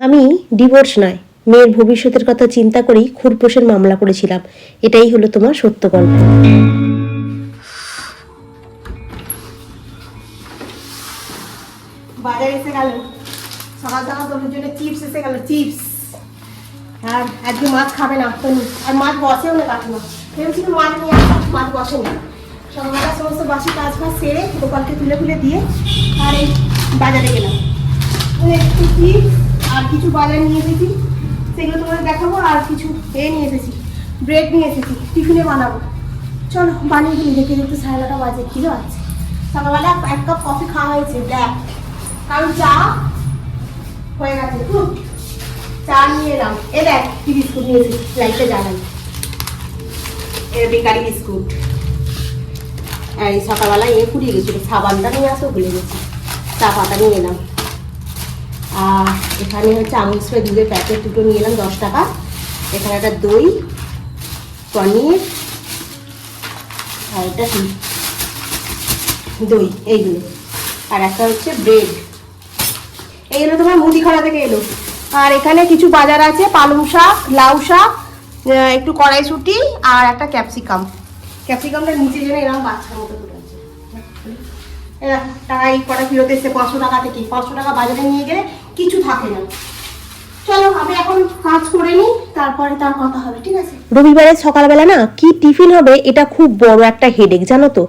আমি ডিভোর্স নয়, মেয়ের ভবিষ্যতের কথা চিন্তা করেই খুরপোশের মামলা করেছিলাম। এটাই হলো তোমার সত্য গল্প। বাজার এসে গেল। সকাল সকাল তোর জন্য চিপস এসে গেল চিপস আর আজকে মাছ খাবে না তনু আর মাছ বসেও না কাকিমা। ভেবেছিল মাছ নিয়ে মাছ বসে না সকালবেলা সমস্ত বাসি কাজ ফাজ সেরে গোপালকে তুলে তুলে দিয়ে আর এই বাজারে গেলাম। একটু চিপস আর কিছু বাজার নিয়ে এসেছি। সেগুলো তোমাদের দেখাবো আর কিছু এ নিয়ে এসেছি। ব্রেড নিয়ে এসেছি, টিফিনে বানাবো। চলো, বানিয়ে দিই দেখে দেখতে সাড়ে নটা বাজে, খিদে আছে সকালবেলা এক কাপ কফি খাওয়া হয়েছে, দেখ। কারণ চা হয়ে গেছে চা নিয়ে এলাম। এ দেখ, কি বিস্কুট নিয়েছি লাইটটা জ্বালাই। এ বেকারি বিস্কুট। এই সকালবেলা এ ফুরিয়ে গেছিল, সাবানটা নিয়ে আসো, ভুলে গেছি। চা পাতা নিয়ে এলাম। এখানে হচ্ছে আমুল স্প্রে দুধের প্যাকেট দুটো নিয়ে এলাম, দশ টাকা। এখানে একটা দই, পনির আর কি? দই, এইগুলো। আর একটা হচ্ছে ব্রেড এইগুলো তোমার মুদিখানা থেকে এলো। আর এখানে কিছু বাজার আছে, পালং শাক, লাউ শাক একটু কড়াইশুটি আর একটা ক্যাপসিকাম ক্যাপসিকামটা নিচে যেন এরকম বাচ্চার মতো আছে। টাকা এই কটা ফেরত এসছে পাঁচশো টাকা থেকে। পাঁচশো টাকা বাজারে নিয়ে গেলে কিছু থাকে না। রবিবারের সকালবেলা না, কি টিফিন হবে এটা খুব বড় একটা হেডেক জানো তো?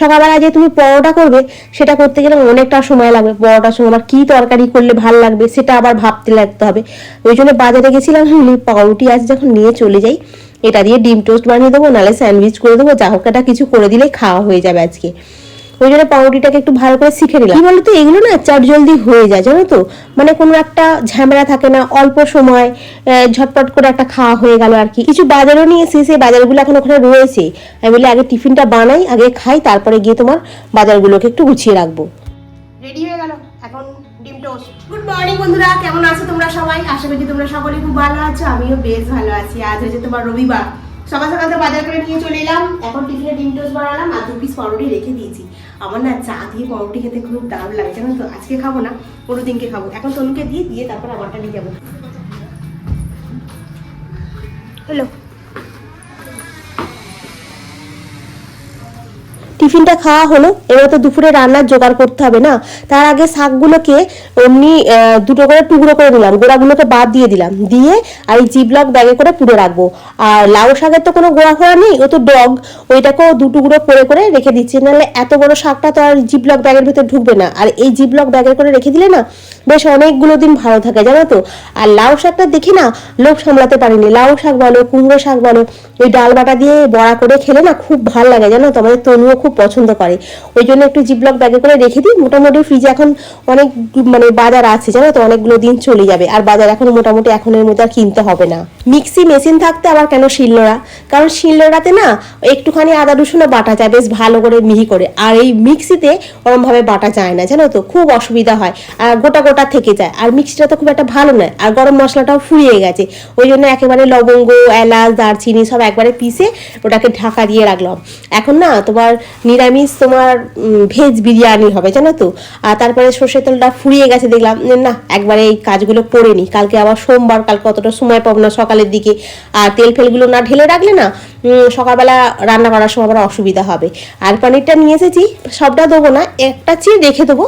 সকালবেলা যে তুমি পরোটা করবে, সেটা করতে গেলে অনেকটা সময় লাগবে। পরোটার সঙ্গে আবার কী তরকারি করলে ভালো লাগবে, সেটা আবার ভাবতে লাগতে হবে। ওই জন্য বাজারে গেছিলাম হলি পাউরুটি আজ যখন নিয়ে চলে যাই, এটা দিয়ে ডিম টোস্ট বানিয়ে দেবো, নাহলে স্যান্ডউইচ করে দেবো, যা হোক একটা কিছু করে দিলেই খাওয়া হয়ে যাবে আজকে। ওই জন্য পাউরুটিটাকে একটু ভালো করে শিখে নিলাম। কি বলতো এগুলো না চাট জলদি হয়ে যায় জানো তো? মানে কোনো একটা ঝামেলা থাকে না অল্প সময় ঝটপট করে একটা খাওয়া হয়ে গেল আর কি। কিছু বাজারও নিয়ে এসে সেই বাজারগুলো এখন ওখানে রয়েছে। আমি বলি আগে টিফিনটা বানাই আগে খাই তারপরে গিয়ে তোমার বাজারগুলোকে একটু গুছিয়ে রাখব। রেডি হয়ে গেল এখন ডিম টোস্ট। গুড মর্নিং বন্ধুরা কেমন আছো তোমরা সবাই? আশা করি তোমরা সকলে খুব ভালো আছো আমিও বেশ ভালো আছি। আজ হচ্ছে তোমার রবিবার। সকাল সকাল তো বাজার করে নিয়ে চলে এলাম। এখন টিফিনে ডিম টোস্ট বানালাম, আর দু পিস পাউরুটি রেখে দিয়েছি। আমার না চা দিয়ে পাউরুটি খেতে খুব দারুণ লাগে। জানো তো, আজকে খাব না, কোনো দিনকে খাব। এখন তনুকে দিয়ে দিয়ে তারপর আমারটা নিয়ে যাব হ্যালো। টিফিনটা খাওয়া হলো, এবার তো দুপুরে রান্নার জোগাড় করতে হবে না। তার আগে শাকগুলোকে অমনি দুটো করে টুকরো করে নিলাম, গোড়াগুলোকে বাদ দিয়ে দিলাম। দিয়ে আর এই জিবলক ব্যাগে করে পুড়ে রাখব। আর লাউ শাকের তো কোনো গোড়া ফোড়া নেই, ও তো ডগ, ওইটাকেও দু টুকরো করে করে রেখে দিচ্ছি। নাহলে এত বড় শাকটা তো আর জিবলক ব্যাগের ভিতরে ঢুকবে না। আর এই জিবলক ব্যাগে করে রেখে দিলে না, বেশ অনেকগুলো দিন ভালো থাকে, জানো তো। আর লাউ শাকটা দেখি না, লোভ সামলাতে পারিনি। লাউ শাক বলো, কুমড়ো শাক বলো, ওই ডাল বাটা দিয়ে বড়া করে খেলে না খুব ভালো লাগে, জানো তো? আমাদের তনুও খুব পছন্দ করে। ওই জন্য একটু জিপলক ব্যাগে করে রেখে দিই। মোটামুটি ফ্রিজে এখন অনেক মানে বাজার আছে, জানো তো? অনেকগুলো দিন চলে যাবে। আর বাজার এখন মোটামুটি এখন এর মধ্যে আর কিনতে হবে না। মিক্সি মেশিন থাকতে আবার কেন শিলনোড়া? কারণ শিলনোড়াতে না একটুখানি আদা রসুনও বাটা যায়, বেশ ভালো করে মিহি করে। আর এই মিক্সিতে ওরমভাবে বাটা যায় না, জানো তো? খুব অসুবিধা হয়। আর গোটা গোটা থেকে যায়। আর মিক্সিটা তো খুব একটা ভালো নয়। আর গরম মশলাটাও ফুরিয়ে গেছে। ওই জন্য একেবারে লবঙ্গ, এলাচ, দারচিনি সব একবারে পিষে ওটাকে ঢাকা দিয়ে রাখলাম। এখন না তোমার নিরামিষ তোমার ভেজ বিরিয়ানি হবে, জানো তো? আর তারপরে সর্ষের তেলটা ফুরিয়ে গেছে, দেখলাম, না একবারে এই কাজগুলো করে নি। কালকে আবার সোমবার, কালকে অতটা সময় পাবো না সকালের দিকে। আর তেল ফেলগুলো না ঢেলে রাখলে না সকালবেলা রান্না করার সময় আবার অসুবিধা হবে। আর পনিরটা নিয়ে এসেছি, সবটা দেবো না, একটা চেয়ে রেখে দেবো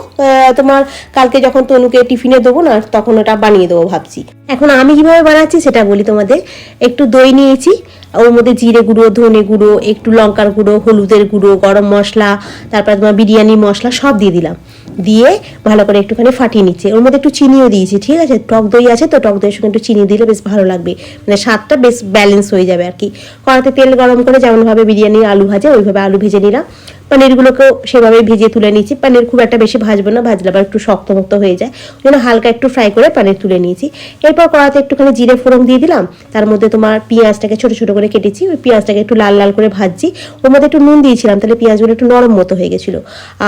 তোমার কালকে যখন তনুকে টিফিনে দেবো না, তখন ওটা বানিয়ে দেবো ভাবছি। এখন আমি কীভাবে বানাচ্ছি সেটা বলি তোমাদের। একটু দই নিয়েছি ওর মধ্যে জিরে গুঁড়ো, ধনে গুঁড়ো, একটু লঙ্কার গুঁড়ো, হলুদের গুঁড়ো, গরম মশলা, তারপর তোমার বিরিয়ানি মশলা সব দিয়ে দিলাম। দিয়ে ভালো করে একটুখানি ফাটিয়ে নিচ্ছে। ওর মধ্যে একটু চিনিও দিয়েছি, ঠিক আছে? টক দই আছে তো, টক দইয়ের সঙ্গে একটু চিনি দিলে বেশ ভালো লাগবে। মানে স্বাদটা বেশ ব্যালেন্স হয়ে যাবে আর কি। কড়াতে তেল গরম করে যেমনভাবে বিরিয়ানি আলু ভাজে, ওইভাবে আলু ভেজে নিলাম। পনিরগুলোকেও সেভাবে ভেজে তুলে নিয়েছি। পনির খুব একটা বেশি ভাজবো না, ভাজলে আবার একটু শক্ত মক্ত হয়ে যায়। ওই জন্য হালকা একটু ফ্রাই করে পনির তুলে নিয়েছি। এরপর কড়াতে একটুখানি জিরে ফোড়ন দিয়ে দিলাম। তার মধ্যে তোমার পেঁয়াজটাকে ছোট ছোট করে কেটেছি। ওই পেঁয়াজটাকে একটু লাল লাল করে ভাজছি। ওর মধ্যে একটু নুন দিয়েছিলাম, তাহলে পেঁয়াজগুলো একটু নরম মতো হয়ে গেছিল।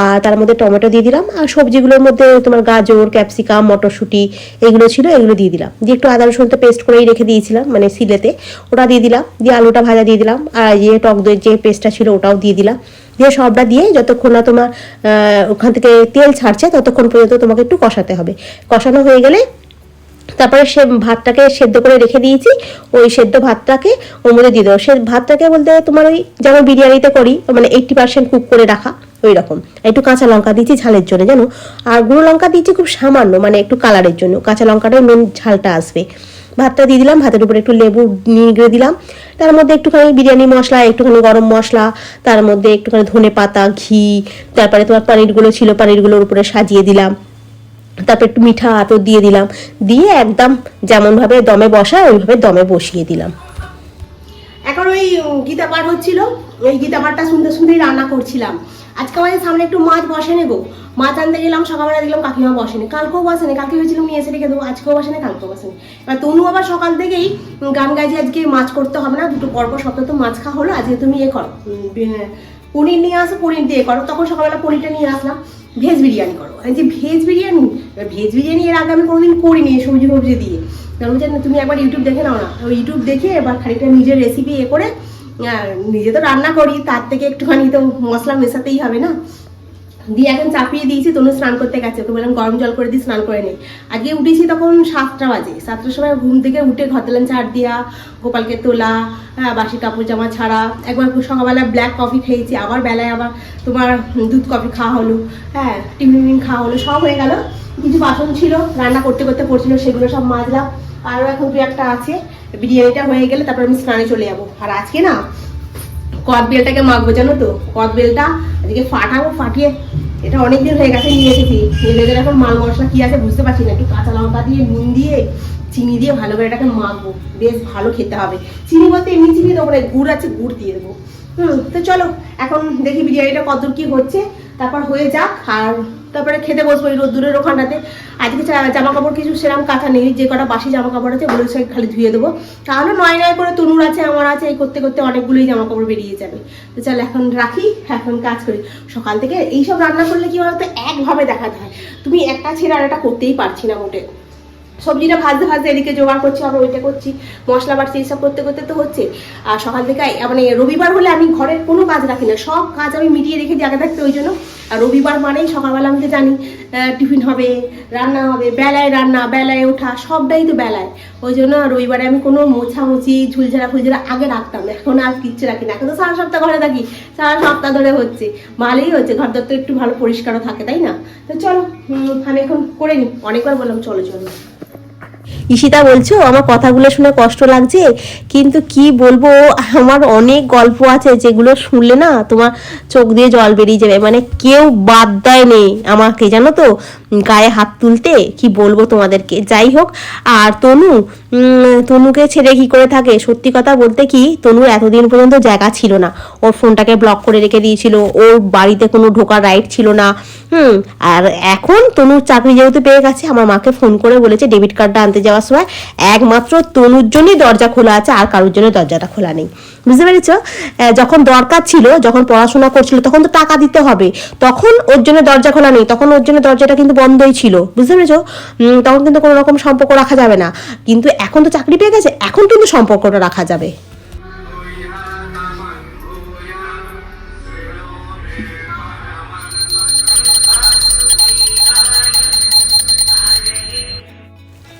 আর তার মধ্যে টমেটো দিয়ে দিলাম। আর সবজিগুলোর মধ্যে তোমার গাজর, ক্যাপসিকাম, মটরশুঁটি এগুলো ছিল, এগুলো দিয়ে দিলাম। দিয়ে একটু আদা রসুন তো পেস্ট করেই রেখে দিয়েছিলাম মানে সিলেতে। ওটা দিয়ে দিলাম। দিয়ে আলুটা ভাজা দিয়ে দিলাম। আর যে টক দইয়ের যে পেস্টটা ছিল ওটাও দিয়ে দিলাম। দিয়ে সবটা দিয়ে যতক্ষণ না তোমার ওখান থেকে তেল ছাড়ছে, ততক্ষণ পর্যন্ত তোমাকে একটু কষাতে হবে। কষানো হয়ে গেলে তারপরে সে ভাতটাকে সেদ্ধ করে রেখে দিয়েছি। ওই সেদ্ধ ভাতটাকে ওর মধ্যে দিয়ে দেবো। সে ভাতটাকে বলতে তোমার ওই যেমন বিরিয়ানিতে করি মানে এইটটি পার্সেন্ট কুক করে রাখা, ওই রকম। একটু কাঁচা লঙ্কা দিয়েছি ঝালের জন্য, জানো? আর গুঁড়ো লঙ্কা দিয়েছি খুব সামান্য মানে একটু কালারের জন্য। কাঁচা লঙ্কাটাই মেন ঝালটা আসবে। ভাতটা দিয়ে দিলাম, ভাতের উপরে একটু লেবু নিগড়ে দিলাম। তার মধ্যে একটুখানি বিরিয়ানি মশলা, একটুখানি গরম মশলা, তার মধ্যে একটুখানি ধনে পাতা, ঘি, তারপরে তোমার পানিরগুলো ছিল, পানিরগুলোর উপরে সাজিয়ে দিলাম। তারপর একটু মিঠা আতর দিয়ে দিলাম। দিয়ে একদম যেমনভাবে দমে বসায় ওইভাবে দমে বসিয়ে দিলাম। এখন ওই গীতা পাঠ হচ্ছিল, ওই গীতা পাঠটা শুনতে শুনতেই রান্না করছিলাম। আজকে আমাদের সামনে একটু মাছ বসে নেব মাছ আনতে গেলাম, সকালবেলা দেখলাম কাকিমা বসেনি। কালকেও বসেনি, কালকে হয়েছিলাম নিয়ে এসে রেখে দেবো, আজকেও বসেনি, কালকেও বসেনি। এবার তনু আবার সকাল থেকেই গান গাইছে, আজকে মাছ করতে হবে না, দুটো পরপর সপ্তাহ তো মাছ খাওয়া হলো, আজকে তুমি এ করো। পনির নিয়ে আসো, পনির দিয়ে করো। তখন সকালবেলা পনিরটা নিয়ে আসলাম, ভেজ বিরিয়ানি করো। এই যে ভেজ বিরিয়ানি ভেজ বিরিয়ানি এর আগে আমি কোনোদিন করিনি সবজি ফবজি দিয়ে। বলছে তুমি একবার ইউটিউব দেখে নাও না। ইউটিউব দেখে এবার খানিকটা নিজের রেসিপি এ করে নিজে তো রান্না করি তার থেকে একটুখানি তো মশলা মেশাতেই হবে না? দিয়ে এখন চাপিয়ে দিয়েছি তনু স্নান করতে গেছে ওকে বললাম গরম জল করে দিয়ে স্নান করে নে। আজকে উঠেছি তখন সাতটা বাজে সাতটার সময় ঘুম থেকে উঠে ঘর দিলাম চার দিয়া গোপালকে তোলা হ্যাঁ, বাসি কাপড় জামা ছাড়া একবার সকালবেলা ব্ল্যাক কফি খেয়েছি আবার বেলায় আবার তোমার দুধ কফি খাওয়া হলো হ্যাঁ টিফিন খাওয়া হলো সব হয়ে গেল। কিছু বাসন ছিল রান্না করতে করতে পড়ছিল সেগুলো সব মাজলাম। আরও এখন দু একটা আছে। বিরিয়ানিটা হয়ে গেলে তারপর আমি স্নানে চলে যাব। আর আজকে না কদ বেলটাকে মাখবো, জানো তো? কদ বেলটা আজকে ফাটাবো, ফাটিয়ে এটা অনেকদিন হয়ে গেছে নিয়ে এসেছি। এদের এখন মাল মশলা কি আছে বুঝতে পারছি না। একটু কাঁচা লঙ্কা দিয়ে, নুন দিয়ে, চিনি দিয়ে ভালো করে এটাকে মাখবো। বেশ ভালো খেতে হবে। চিনি বলতে এমনি চিনি দেবো না, গুড় আছে, গুড় দিয়ে দেবো। হুম, তো চলো, এখন দেখি বিরিয়ানিটা কতদূর কি হচ্ছে। তারপর হয়ে যাক, আর তারপরে খেতে বসবো এই রোদ্দুরের ওখানটাতে। আজকে জামা কাপড় কিছু সেরকম কাঁথা নেই, যে কটা বাসি জামা কাপড় আছে ওগুলো সব খালি ধুয়ে দেবো। তাহলে নয় নয় করে তনুর আছে, আমার আছে, এই করতে করতে অনেকগুলোই জামা কাপড় বেরিয়ে যাবে। তো চল এখন রাখি, এখন কাজ করি। সকাল থেকে এইসব রান্না করলে কি বলতো? একভাবে দেখাতে হয়। তুমি একটা ছেড়ে আর একটা করতেই পারছি না মোটে। সবজিটা ভাজতে ভাজতে এদিকে জোগাড় করছি আবার ওইটা করছি, মশলা বাড়ছি এইসব করতে করতে তো হচ্ছে। আর সকাল থেকে মানে রবিবার হলে আমি ঘরের কোনো কাজ রাখি না, সব কাজ আমি মিটিয়ে রেখে জায়গা থাকতে, ওই জন্য। আর রবিবার মানেই সকালবেলা আমি তো জানি টিফিন হবে, রান্না হবে, বেলায় রান্না, বেলায় ওঠা, সবটাই তো বেলায়। ওই জন্য রবিবারে আমি কোনো মোছামুছি ঝুলঝাড়া ফুলঝাড়া আগে রাখতাম, এখন আর কিচ্ছু রাখি না। এখন তো সারা সপ্তাহ ঘরে থাকি, সারা সপ্তাহ ধরে হচ্ছে। ভালোই হচ্ছে, ঘর তো একটু ভালো পরিষ্কারও থাকে, তাই না? তো চলো আমি এখন করে নিই অনেকবার বললাম, চলো চলো। ঈশিতা বলছো আমার কথাগুলো শুনে কষ্ট লাগছে, কিন্তু কি বলব, আমার অনেক গল্প আছে যেগুলো শুনলে না তোমার চোখ দিয়ে জল বেরিয়ে যাবে। মানে কেউ বাদ দেয় নেই আমাকে, জানো তো, গায়ে হাত তুলতে, কি বলব তোমাদেরকে। যাই হোক, আর তনু তনুকে ছেড়ে কি করে থাকে? সত্যি কথা বলতে কি তনুর এতদিন পর্যন্ত জায়গা ছিল না। ওর ফোনটাকে ব্লক করে রেখে দিয়েছিল, ওর বাড়িতে কোনো ঢোকার রাইট ছিল না। হুম, আর এখন তনুর চাকরি যেহেতু পেয়ে গেছে, আমার মাকে ফোন করে বলেছে ডেবিট কার্ডটা আনতে যাওয়ার সময় একমাত্র তনুর জন্যই দরজা খোলা আছে, আর কারোর জন্য দরজাটা খোলা নেই। বুঝতে পেরেছ? যখন দরকার ছিল, যখন পড়াশোনা করছিল, তখন তো টাকা দিতে হবে। তখন ওর জন্য দরজা খোলা নেই, তখন ওর জন্য দরজাটা কিন্তু বন্ধই ছিল। বুঝতে পেরেছ? তখন কিন্তু কোনো রকম সম্পর্ক রাখা যাবে না। কিন্তু এখন তো চাকরি পেয়ে গেছে, এখন কিন্তু সম্পর্কটা রাখা যাবে।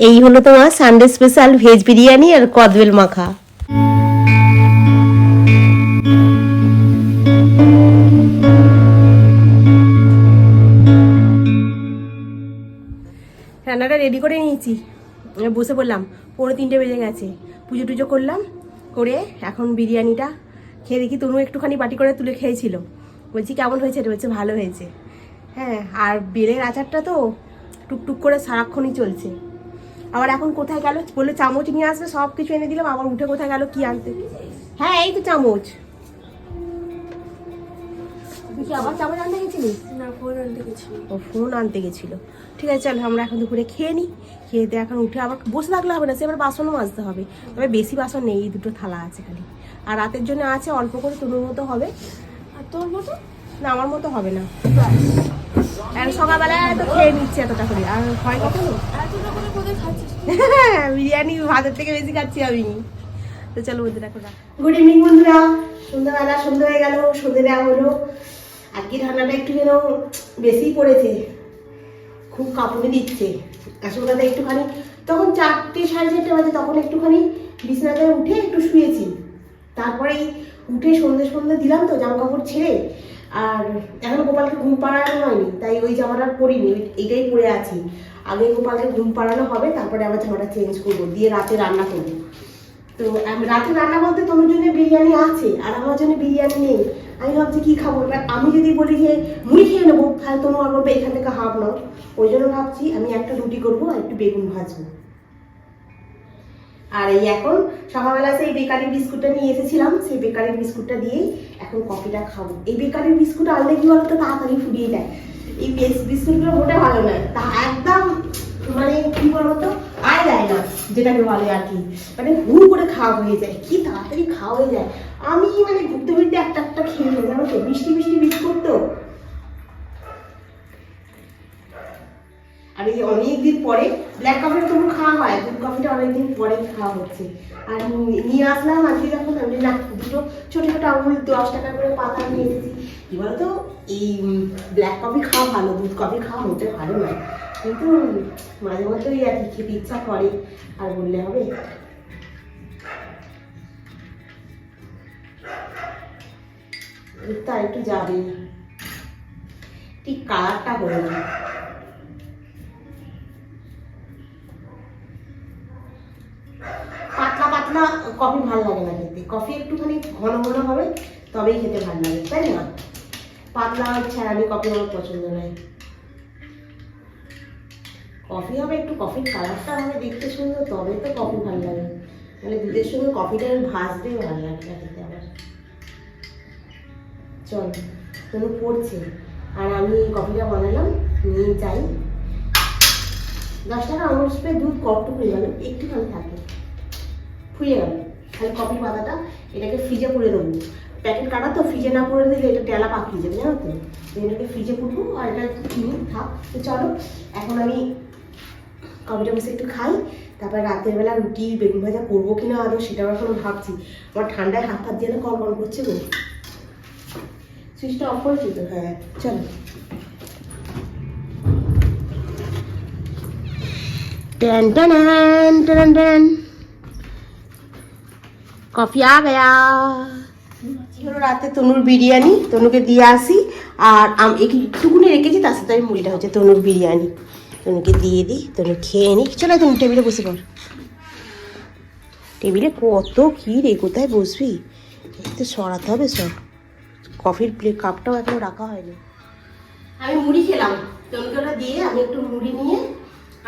এই হলো তোমার সানডে স্পেশাল ভেজ বিরিয়ানি আর কদবেল মাখা। রান্নাটা রেডি করে নিয়েছি। বসে পড়লাম। পৌনে তিনটে বেজে গেছে। পুজো টুজো করলাম, করে এখন বিরিয়ানিটা খেয়ে দেখি তনু একটুখানি বাটি করে তুলে খেয়েছিল। বলছি, কেমন হয়েছে? এটা বলছে, ভালো হয়েছে। হ্যাঁ আর বেলের আচারটা তো টুকটুক করে সারাক্ষণই চলছে। আবার এখন কোথায় গেল? বলল চামচ নিয়ে আসবে সব কিছু এনে দিলাম আবার উঠে কোথায় গেল কি আনতে? হ্যাঁ এই তো চামচ। তুই কি আবার চামচ আনতে না ফোন আনতে ও ফোন আনতে গেছিল। ঠিক আছে চল আমরা এখন দুপুরে খেয়ে নিই খেয়ে দিয়ে এখন উঠে আবার বসে থাকলে হবে না সে আবার বাসনও মাজতে হবে। তবে বেশি বাসন নেই এই দুটো থালা আছে খালি। আর রাতের জন্য আছে অল্প করে তুলোর মতো হবে। আর তোর মতো? না আমার মতো হবে না। হয় বিরিয়ানি থেকে বেশি খাচ্ছি সন্ধ্যা সন্ধ্যে ঠান্ডাটা একটু যেন পড়েছে। খুব কাঁপুনি দিচ্ছে। আসল কথা একটুখানি, তখন চারটে সাড়ে চারটে বাজে, তখন একটুখানি বিছানাতে উঠে একটু শুয়েছি। তারপরে উঠে সন্ধে সন্ধে দিলাম তো জামা কাপড় ছেড়ে আর এখনও গোপালকে ঘুম পাড়ানো হয়নি, তাই ওই জামাটা পরিনি এটাই পরে আছি। আগে গোপালকে ঘুম পাড়ানো হবে, তারপরে আবার জামাটা চেঞ্জ করব, দিয়ে রাতে রান্না করব। তো আমি, রাতে রান্না বলতে তোমার জন্য বিরিয়ানি আছে, আর আমার জন্য বিরিয়ানি নেই। আমি ভাবছি কি খাব? এবার আমি যদি বলি যে মুড়ি খেয়ে নেব, তাহলে তোমার বলবে এখান থেকে হাফ নাও। ওই জন্য ভাবছি আমি একটা রুটি করব আর একটু বেগুন ভাজবো। আর এই এখন সকালবেলা সেই বেকারি বিস্কুটটা নিয়ে এসেছিলাম, সেই বেকারি বিস্কুটটা দিয়েই এখন কফিটা খাব। এই বেকারি বিস্কুট আনলে কি বলতো, তাড়াতাড়ি ফুরিয়ে যায়। এই বেস- বিস্কুটগুলো মোটে ভালো নয়, তা একদম মানে কি বলতো, আয় দেয় না, যেটাকে বলে আর কি। মানে হু করে খাওয়া হয়ে যায়, কি তাড়াতাড়ি খাওয়া হয়ে যায়। আমি মানে ঘুরতে ঘুরতে একটা একটা খেয়ে নিই জানো তো, মিষ্টি মিষ্টি বিস্কুট তো। আর এই অনেকদিন পরে ব্ল্যাক কফিটা তবু খাওয়া হয়, দুধ কফিটা অনেকদিন পরে খাওয়া হচ্ছে। আর নিয়ে আসলাম আজকে যখন আমি না দুটো ছোটো ছোটো আঙুল, দশ টাকা করে পাতা নিয়ে এসেছি। কি বলতো? এই ব্ল্যাক কফি খাওয়া ভালো, দুধ কফি খাওয়া মোটে ভালো নয়। কিন্তু মাঝে মধ্যে ওই আর কি খেতে ইচ্ছা করে, আর বললে হবে। দুধটা একটু যাবে। ঠিক কালারটা হলো না পাতলা পাতলা কফি ভালো লাগে না খেতে। কফি একটুখানি ঘন ঘন হবে, তবেই খেতে ভালো লাগে, তাই না? পাতলা ছাড়ানি কফি আমার পছন্দ নয়। কফি হবে একটু কফির কালারটা হবে দেখতে সুন্দর, তবে তো কফি ভালো লাগে। মানে দুধের সঙ্গে কফিটা ভাজতেই ভালো লাগে না খেতে আমার চল তুমি পড়ছে। আর আমি কফিটা বানালাম নিয়ে যাই। দশ টাকা আঙুর স্প্রে দুধ কটটুকু গেল একটুখানি থাকে। খুলে গেল। তাহলে কফির পাতাটা এটাকে ফ্রিজে করে দেবো। প্যাকেট কাটা তো ফ্রিজে না করে দিলে এটা টেলা পাকিয়ে যাবে, জানো তো? এটাকে ফ্রিজে পুটবো আর এটা কিনি, থাক। তো চলো, এখন আমি কফিটা বসে একটু খাই। তারপর রাতের বেলা রুটি, বেগুন ভাজা করব কিনা আদৌ সেটা আমার এখন ভাবছি। আমার ঠান্ডায় হাত হাত দিয়ে কম কম করছে গো। সুইচটা অফ করেছি তো হ্যাঁ চলো। ট্যান ট্যান ট্যান ট্যান কফি আ গয়া। ছিল রাতে তনুর বিরিয়ানি তনুকে দিয়ে আসি আর আমি একটুকুনি রেখেছি তার সাথে আমি মুড়িটা হচ্ছে তনুর বিরিয়ানি। তনুকে দিয়ে দিই তনু খেয়ে নিই চলো তুমি টেবিলে বসে পড়। টেবিলে কত কি রে কোথায় বসবি? তো সরাতে হবে সব। কফির প্লেট কাপটাও এখনও রাখা হয়নি। আমি মুড়ি খেলাম। তনুকে ওটা দিয়ে আমি একটু মুড়ি নিয়ে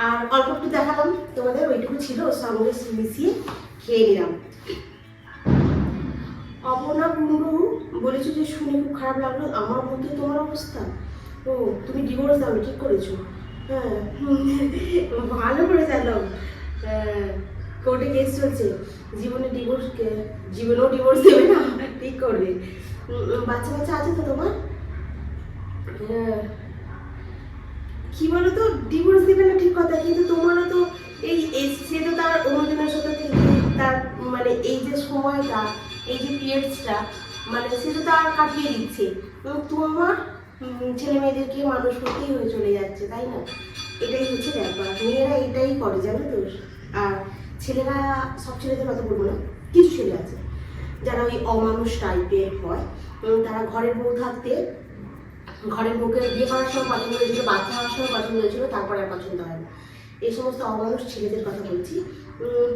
আর অল্প একটু দেখালাম তোমাদের ওইটুকু ছিল ওর সঙ্গে মিশিয়ে খেয়ে নিলাম। অপর্ণা কুণ্ডু বলেছ যে শুনে খুব খারাপ লাগল। আমার মধ্যে তোমার অবস্থা? ও, তুমি ডিভোর্স দাও, ঠিক করেছ। হ্যাঁ ভালো করে জানলাম কোর্টে কেস চলছে। জীবনে ডিভোর্স জীবনেও ডিভোর্স দেবে না, ঠিক করবে। বাচ্চা বাচ্চা আছে তো তোমার? হ্যাঁ। কি বলো তো ডিভোর্স দেবে না ঠিক কথা, কিন্তু তোমারও তো এই এই সে তো তার অন্যজনের সাথে থেকে তার মানে এই যে সময়টা এই যে পিরিয়ডসটা মানে সেটা তো আর কাটিয়ে দিচ্ছে। তোমার ছেলে মেয়েদেরকে মানুষ করতেই হয়ে চলে যাচ্ছে, তাই না? এটাই হচ্ছে ব্যাপার। মেয়েরা এটাই করে, জানো তো? আর ছেলেরা সব ছেলেদের কথা বলব না, কিছু ছেলে আছে। যারা ওই অমানুষ টাইপের হয় তারা ঘরের বউ থাকতে, ঘরের বুকে বিয়ে করার সময় পছন্দ হয়েছিল, বাচ্চা হওয়ার সময় পছন্দ হয়েছিল, তারপরে আর পছন্দ হয় না। এই সমস্ত অমানুষ ছেলেদের কথা বলছি।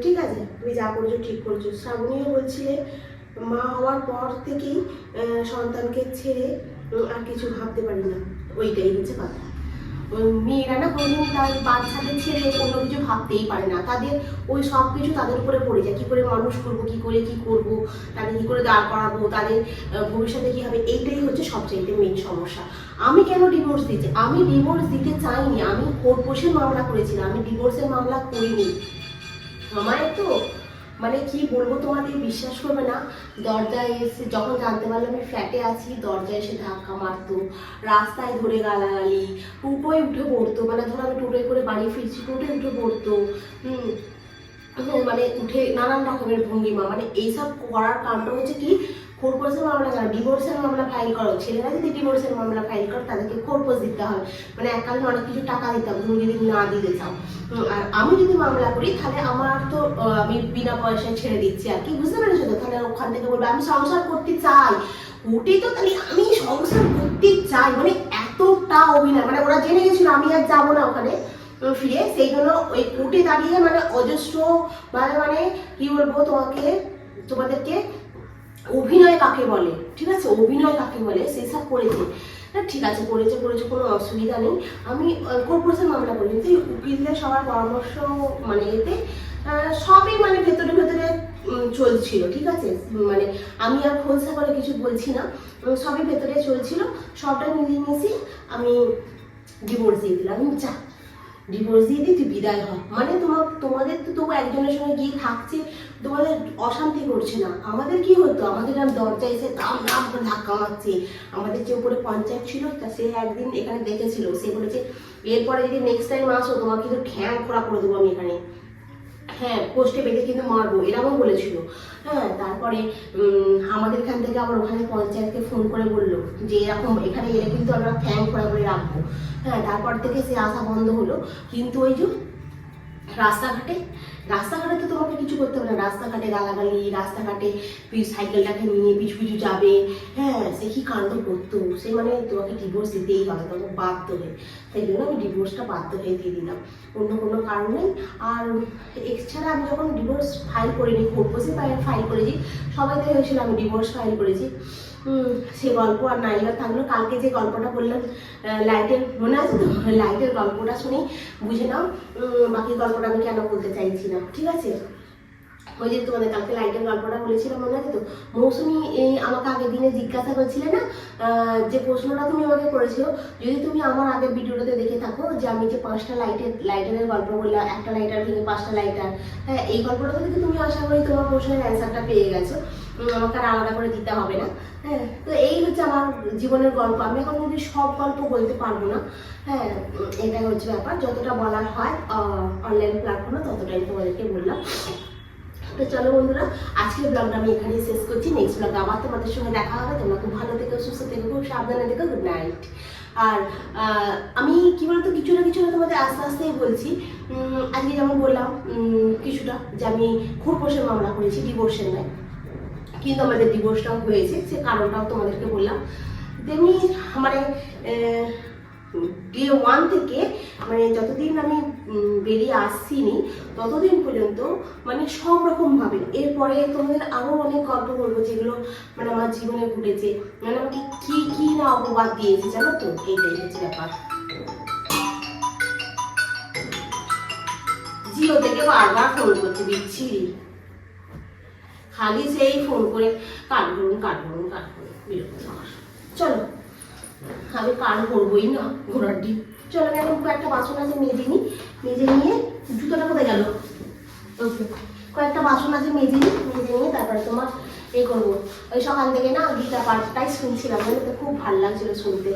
ঠিক আছে, তুমি যা করেছ ঠিক করেছ। শ্রাবণীও বলছিলে মা হওয়ার পর থেকেই সন্তানকে ছেড়ে আর কিছু ভাবতে পারি না। ওইটাই হচ্ছে কথা। মেয়েরা না কোনোদিন তার বাচ্চাদের ছেড়ে কোনো কিছু ভাবতেই পারে না। তাদের ওই সব কিছু তাদের উপরে পড়ে যায়। কী করে মানুষ করব, কী করে কি করব, তাদের কী করে দাঁড় করাবো, তাদের ভবিষ্যতে কী হবে? এইটাই হচ্ছে সবচাইতে মেন সমস্যা। আমি কেন ডিভোর্স দিচ্ছি আমি ডিভোর্স দিতে চাইনি, আমি কোর্ট বসে মামলা করেছিলাম, আমি ডিভোর্সের মামলা করিনি। আমার তো মানে কি বলব তোমাদের, বিশ্বাস করবে না। দরজায় এসে যখন জানতে পারলাম আমি ফ্ল্যাটে আছি, দরজায় এসে ধাক্কা মারতো, রাস্তায় ধরে গালাগালি, টোটোয় উঠে পড়তো মানে ধরো আমি টোটোয় করে বাড়ি ফিরছি, টোটোয় উঠে পড়তো মানে উঠে নানান রকমের ভঙ্গিমা মানে এইসব করার কারণটা হচ্ছে কি খোরপোশের মামলা কেন ডিভোর্সের মামলা ফাইল করো ছেলেরা যদি ডিভোর্সের মামলা ফাইল করো, তাদেরকে খোরপোশ দিতে হবে। মানে এককালীন অনেক কিছু টাকা দিতে হবে, তুমি যদি না দিতে চাও। আর আমি যদি মামলা করি, তাহলে আমার তো আমি বিনা পয়সায় ছেড়ে দিচ্ছি আর কি। বুঝতে পেরেছ তো? তাহলে ওখান থেকে বলবে, আমি সংসার করতে চাই। ওটাই তো তাহলে আমি সংসার করতে চাই। মানে এতটা অভিনয় মানে ওরা জেনে গেছিল আমি আর যাব না ওখানে ফিরে। সেই জন্য ওই কোর্টে দাঁড়িয়ে মানে অজস্র মানে মানে কি বলব তোমাকে, তোমাদেরকে অভিনয় কাকে বলে? ঠিক আছে? অভিনয় কাকে বলে? সেসব করেছে না, ঠিক আছে করেছে করেছে কোনো অসুবিধা নেই। আমি কর্পোরেশন মামলা করি। কিন্তু উকিলদের সবার পরামর্শ মানে এতে সবই মানে ভেতরে ভেতরে চলছিল, ঠিক আছে? মানে আমি আর খোলসা করে কিছু বলছি না। সবই ভেতরে চলছিল। সবটা মিলিয়ে মিশিয়ে আমি ডিভোর্স দিয়ে দিলাম। যা ডিভোর্স দিয়ে দিয়ে তুই বিদায় হ। মানে তোমার তোমাদের তো তবু একজনের সঙ্গে গিয়ে থাকছে তোমাদের অশান্তি করছে না। আমাদের কি হতো? আমাদের আর দরজা এসে দাম দাম করে ধাক্কা মারছে। আমাদের যে উপরে পঞ্চায়েত ছিল, তা সে একদিন এখানে দেখেছিল। সে বলেছে, এরপরে যদি নেক্সট টাইম আসো তোমার কিন্তু ঠ্যাং খোড়া করে দেবো আমি এখানে। হ্যাঁ পোস্টে বেঁধে কিন্তু মারবো। এরকম বলেছিল। হ্যাঁ তারপরে আমাদের এখান থেকে আবার ওখানে পঞ্চায়েতকে ফোন করে বলল যে, এরকম, এখানে এলে কিন্তু আমরা ফ্যান খোলা করে রাখব। হ্যাঁ তারপর থেকে সে আসা বন্ধ হলো। কিন্তু ওই যে রাস্তাঘাটে? রাস্তাঘাটে তো তোমাকে কিছু করতে হবে না। রাস্তাঘাটে গালাগালি, রাস্তাঘাটে সাইকেলটাকে নিয়ে পিছু পিছু যাবে। হ্যাঁ সে কি কাণ্ড করতো? সে মানে তোমাকে ডিভোর্স দিতেই হবে, তোমাকে বাধ্য হয়ে। তাই জন্য আমি ডিভোর্সটা বাধ্য হয়ে দিয়ে দিলাম। অন্য কোনো কারণ আর এছাড়া আমি যখন ডিভোর্স ফাইল করিনি খোরপোসে ফাইল করেছি। সবাই তো হয়েছিল, আমি ডিভোর্স ফাইল করেছি। সে গল্প আর নাই আর থাকল কালকে যে গল্পটা বললাম লাইটের, মনে আছে তো? লাইটের গল্পটা শুনি বুঝে নাও বাকি গল্পটা আমি কেন বলতে চাইছি না, ঠিক আছে? ওই যে তোমাদের কালকে লাইটের গল্পটা বলেছিলাম, মনে আছে তো? মৌসুমি এই আমাকে আগের দিনে জিজ্ঞাসা করছিলে না? যে প্রশ্নটা তুমি আমাকে করেছ, যদি তুমি আমার আগের ভিডিওটাতে দেখে থাকো যে আমি যে পাঁচটা লাইটের, লাইটারের গল্প বললাম, একটা লাইটার ভেঙে পাঁচটা লাইটার হ্যাঁ এই গল্পটা থেকে তুমি আশা করি তোমার প্রশ্নের অ্যান্সারটা পেয়ে গেছো। আমাকে আর আলাদা করে দিতে হবে না। হ্যাঁ তো এই হচ্ছে আমার জীবনের গল্প। আমি এখন যদি সব গল্প বলতে পারব না হ্যাঁ এটাই হচ্ছে ব্যাপার। যতটা বলার হয় অনলাইন প্ল্যাটফর্মে ততটাই তোমাদেরকে বললাম। তো চলো বন্ধুরা, আজকের ব্লগটা আমি এখানেই শেষ করছি। নেক্সট ব্লগে আবার তোমাদের সঙ্গে দেখা হবে। তোমরা খুব ভালো থেকো, সুস্থ থেকো, খুব সাবধানে থেকো। গুড নাইট আর আমি কি বলতো, কিছু না কিছু না তোমাদের আস্তে আস্তেই বলছি। আজকে যেমন বললাম কিছুটা যে আমি খোরপোশের মামলা করেছি ডিভোর্সের নয় কিন্তু আমাদের ডিভোর্সটাও হয়েছে সে কারণটাও তোমাদেরকে বললাম। তেমনি মানে ডে ওয়ান থেকে মানে যতদিন আমি বেরিয়ে আসছিনি ততদিন পর্যন্ত মানে সব রকম ভাবে। এরপরে তোমাদের আরও অনেক গল্প বলব যেগুলো মানে আমার জীবনে ঘটেছে। মানে আমাকে কি কি না অপবাদ দিয়েছে জানো তো? এইটাই হচ্ছে ব্যাপার। জিও থেকে বারবার ফোন করছে, বিচ্ছিরি। খালি সেই ফোন করে কাট করুন কাট করুন কাট করুন চলো, আমি কান করবোই না, ঘোড়ার ডিম। চলো, আমি এখন কয়েকটা বাসন আছে, মেজে নিই। মেজে নিয়ে জুতোটা কোথায় গেল? ওকে, কয়েকটা বাসন আছে, মেজে নিই, মেজে নিয়ে তারপরে তোমার এ করব। ওই সকাল থেকে না গীতা পাঠটাই শুনছিলাম, জানো তো, খুব ভালো লাগছিল শুনতে।